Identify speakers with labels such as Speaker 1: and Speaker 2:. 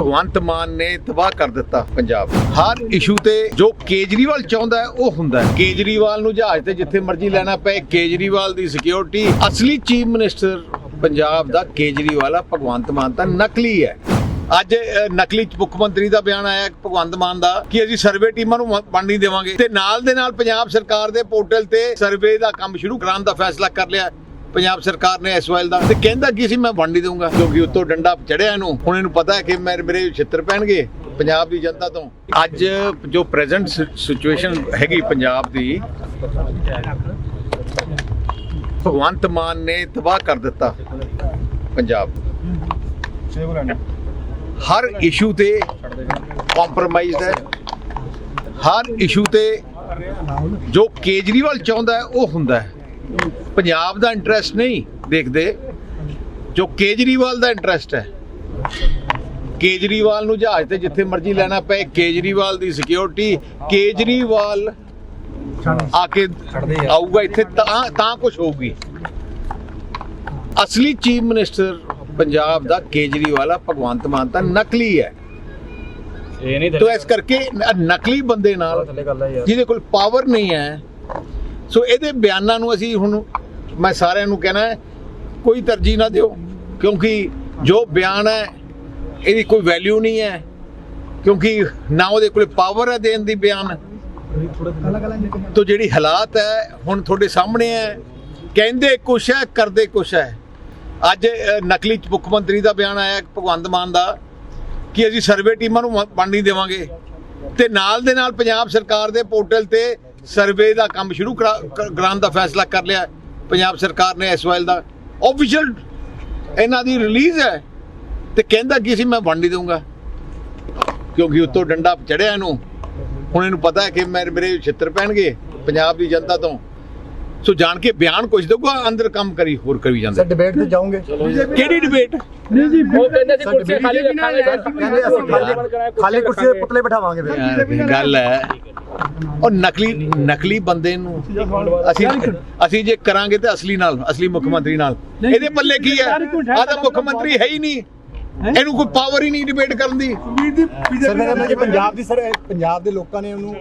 Speaker 1: ਭਗਵੰਤ ਮਾਨ ਨੇ ਤਬਾਹ ਕਰ ਦਿੱਤਾ ਪੰਜਾਬ। ਹਰ ਇਸ਼ੂ ਤੇ ਜੋ ਕੇਜਰੀਵਾਲ ਚਾਹੁੰਦਾ ਹੈ, ਉਹ ਹੁੰਦਾ ਹੈ। ਕੇਜਰੀਵਾਲ ਨੂੰ ਜਹਾਜ਼ ਤੇ ਜਿੱਥੇ ਮਰਜ਼ੀ ਲੈਣਾ ਪਏ, ਕੇਜਰੀਵਾਲ ਦੀ ਸਿਕਿਉਰਿਟੀ ਅਸਲੀ ਚੀਫ ਮਿਨਿਸਟਰ ਪੰਜਾਬ ਦਾ ਕੇਜਰੀਵਾਲ ਆ, ਭਗਵੰਤ ਮਾਨ ਤਾਂ ਨਕਲੀ ਹੈ। ਅੱਜ ਨਕਲੀ ਮੁੱਖ ਮੰਤਰੀ ਦਾ ਬਿਆਨ ਆਇਆ, ਭਗਵੰਤ ਮਾਨ ਦਾ, ਕਿ ਅਸੀਂ ਸਰਵੇ ਟੀਮਾਂ ਨੂੰ ਮ- ਵੰਡ ਨਹੀਂ ਦੇਵਾਂਗੇ। ਤੇ ਨਾਲ ਦੇ ਨਾਲ ਪੰਜਾਬ ਸਰਕਾਰ ਦੇ ਪੋਰਟਲ ਤੇ ਸਰਵੇ ਦਾ ਕੰਮ ਸ਼ੁਰੂ ਕਰਾਉਣ ਦਾ ਫੈਸਲਾ ਕਰ ਲਿਆ। ਪੰਜਾਬ ਸਰਕਾਰ ਨੇ ਐਸਵਾਈਐਲ ਦਾ ਤੇ ਕਹਿੰਦਾ ਕਿ ਸੀ, ਮੈਂ ਵੰਡ ਨਹੀਂ ਦਊਂਗਾ, ਕਿਉਂਕਿ ਉੱਤੋਂ ਡੰਡਾ ਚੜਿਆ ਇਹਨੂੰ। ਹੁਣ ਇਹਨੂੰ ਪਤਾ ਹੈ ਕਿ ਮੇਰੇ ਛਿੱਤਰ ਪੈਣਗੇ ਪੰਜਾਬ ਦੀ ਜਨਤਾ ਤੋਂ। ਅੱਜ ਜੋ ਪ੍ਰੈਜ਼ੈਂਟ ਸਿਚੁਏਸ਼ਨ ਹੈਗੀ ਪੰਜਾਬ ਦੀ, ਭਗਵੰਤ ਮਾਨ ਨੇ ਤਬਾਹ ਕਰ ਦਿੱਤਾ ਪੰਜਾਬ ਹਰ ਇਸ਼ੂ ਤੇ ਕੰਪਰੋਮਾਈਜ਼ ਹੈ। ਹਰ ਇਸ਼ੂ ਤੇ ਜੋ ਕੇਜਰੀਵਾਲ ਚਾਹੁੰਦਾ ਹੈ, ਉਹ ਹੁੰਦਾ ਹੈ। ਪੰਜਾਬ ਦਾ ਇੰਟਰਸਟ ਨਹੀਂ ਦੇਖਦੇ ਜੋ ਕੇਜਰੀਵਾਲ ਦਾ ਇੰਟਰਸਟ ਹੈ। ਕੇਜਰੀਵਾਲ ਨੂੰ ਜਹਾਜ਼ ਤੇ ਜਿੱਥੇ ਮਰਜ਼ੀ ਲੈਣਾ ਪਏ ਕੇਜਰੀਵਾਲ ਦੀ ਸਿਕਿਉਰਿਟੀ ਕੇਜਰੀਵਾਲ ਆ। ਕੇ ਆਊਗਾ ਇੱਥੇ ਤਾਂ ਤਾਂ ਕੁਝ ਹੋਊਗੀ। ਅਸਲੀ ਚੀਫ ਮਿਨਿਸਟਰ ਪੰਜਾਬ ਦਾ ਕੇਜਰੀਵਾਲ ਆ ਭਗਵੰਤ ਮਾਨ ਤਾਂ ਨਕਲੀ ਹੈ।
Speaker 2: ਇਹ ਨਹੀਂ
Speaker 1: ਤੋ ਇਸ ਕਰਕੇ ਨਕਲੀ ਬੰਦੇ ਨਾਲ
Speaker 2: ਥੱਲੇ ਗੱਲ ਹੈ ਯਾਰ।
Speaker 1: ਜਿਹਦੇ ਕੋਲ ਪਾਵਰ ਨਹੀਂ ਹੈ। ਸੋ ਇਹਦੇ ਬਿਆਨਾਂ ਨੂੰ ਅਸੀਂ ਹੁਣ ਮੈਂ ਸਾਰਿਆਂ ਨੂੰ ਕਹਿਣਾ ਹੈ, ਕੋਈ ਤਰਜੀਹ ਨਾ ਦਿਓ, ਕਿਉਂਕਿ ਜੋ ਬਿਆਨ ਹੈ, ਇਹਦੀ ਕੋਈ ਵੈਲਿਊ ਨਹੀਂ ਹੈ, ਕਿਉਂਕਿ ਨਾ ਉਹਦੇ ਕੋਲ ਪਾਵਰ ਹੈ ਦੇਣ ਦੀ ਬਿਆਨ। ਤੋ ਜਿਹੜੀ ਹਾਲਾਤ ਹੈ, ਹੁਣ ਤੁਹਾਡੇ ਸਾਹਮਣੇ ਹੈ, ਕਹਿੰਦੇ ਕੁਛ ਹੈ, ਕਰਦੇ ਕੁਛ ਹੈ। ਅੱਜ ਨਕਲੀ ਮੁੱਖ ਮੰਤਰੀ ਦਾ ਬਿਆਨ ਆਇਆ ਭਗਵੰਤ ਮਾਨ ਦਾ, ਕਿ ਅਸੀਂ ਸਰਵੇ ਟੀਮਾਂ ਨੂੰ ਮ- ਵੰਡ ਨਹੀਂ ਦੇਵਾਂਗੇ। ਤੇ ਨਾਲ ਦੇ ਨਾਲ ਪੰਜਾਬ ਸਰਕਾਰ ਦੇ ਪੋਰਟਲ ਤੇ ਸਰਵੇ ਦਾ ਕੰਮ ਸ਼ੁਰੂ ਕਰਾ- ਕਰਾਉਣ ਦਾ ਫੈਸਲਾ ਕਰ ਲਿਆ। ਪੰਜਾਬ ਸਰਕਾਰ ਨੇ ਐਸਵਾਈਐਲ ਦਾ ਆਫੀਸ਼ੀਅਲ ਇਹਨਾਂ ਦੀ ਰਿਲੀਜ਼ ਹੈ ਤੇ ਕਹਿੰਦਾ ਕਿ ਸੀ ਮੈਂ ਵੰਡ ਨਹੀਂ ਦਊਂਗਾ। ਕਿਉਂਕਿ ਉੱਤੋਂ ਡੰਡਾ ਚੜਿਆ ਇਹਨੂੰ। ਹੁਣ ਇਹਨੂੰ ਪਤਾ ਹੈ ਕਿ ਮੇਰੇ ਮੇਰੇ ਛਿੱਤਰ ਪੈਣਗੇ ਪੰਜਾਬ ਦੀ ਜਨਤਾ ਤੋਂ। ਸੋ ਜਾਣ ਕੇ ਬਿਆਨ ਕੁਝ ਦਊਗਾ ਅੰਦਰ ਕੰਮ ਕਰੀ ਹੋਰ ਕਰੀ ਜਾਂਦਾ।
Speaker 3: ਸਰ ਡਿਬੇਟ ਤੇ ਜਾਓਗੇ?
Speaker 1: ਕਿਹੜੀ ਡਿਬੇਟ
Speaker 2: ਉਹ ਕਹਿੰਦੇ ਸੀ ਕੁਰਸੀ ਖਾਲੀ ਰੱਖਾਂਗੇ
Speaker 3: ਖਾਲੀ ਖਾਲੀ ਕੁਰਸੀ ਦੇ ਪੁਤਲੇ ਬਿਠਾਵਾਂਗੇ ਫਿਰ।
Speaker 1: ਗੱਲ ਹੈ। ਉਹ ਨਕਲੀ ਨਕਲੀ ਬੰਦੇ ਨੂੰ ਅਸੀਂ ਅਸੀਂ ਜੇ ਕਰਾਂਗੇ ਤੇ ਅਸਲੀ ਨਾਲ ਅਸਲੀ ਮੁੱਖ ਮੰਤਰੀ ਨਾਲ। ਇਹਦੇ ਪੱਲੇ ਕੀ ਹੈ? ਆਹ ਤਾਂ ਮੁੱਖ ਮੰਤਰੀ ਹੈ ਹੀ ਨਹੀਂ। ਇਹਨੂੰ ਕੋਈ ਪਾਵਰ ਹੀ ਨਹੀਂ ਡਿਬੇਟ ਕਰਨ ਦੀ।
Speaker 3: ਸਰ ਪੰਜਾਬ ਦੀ ਸਰ ਪੰਜਾਬ ਦੇ ਲੋਕਾਂ ਨੇ ਉਹਨੂੰ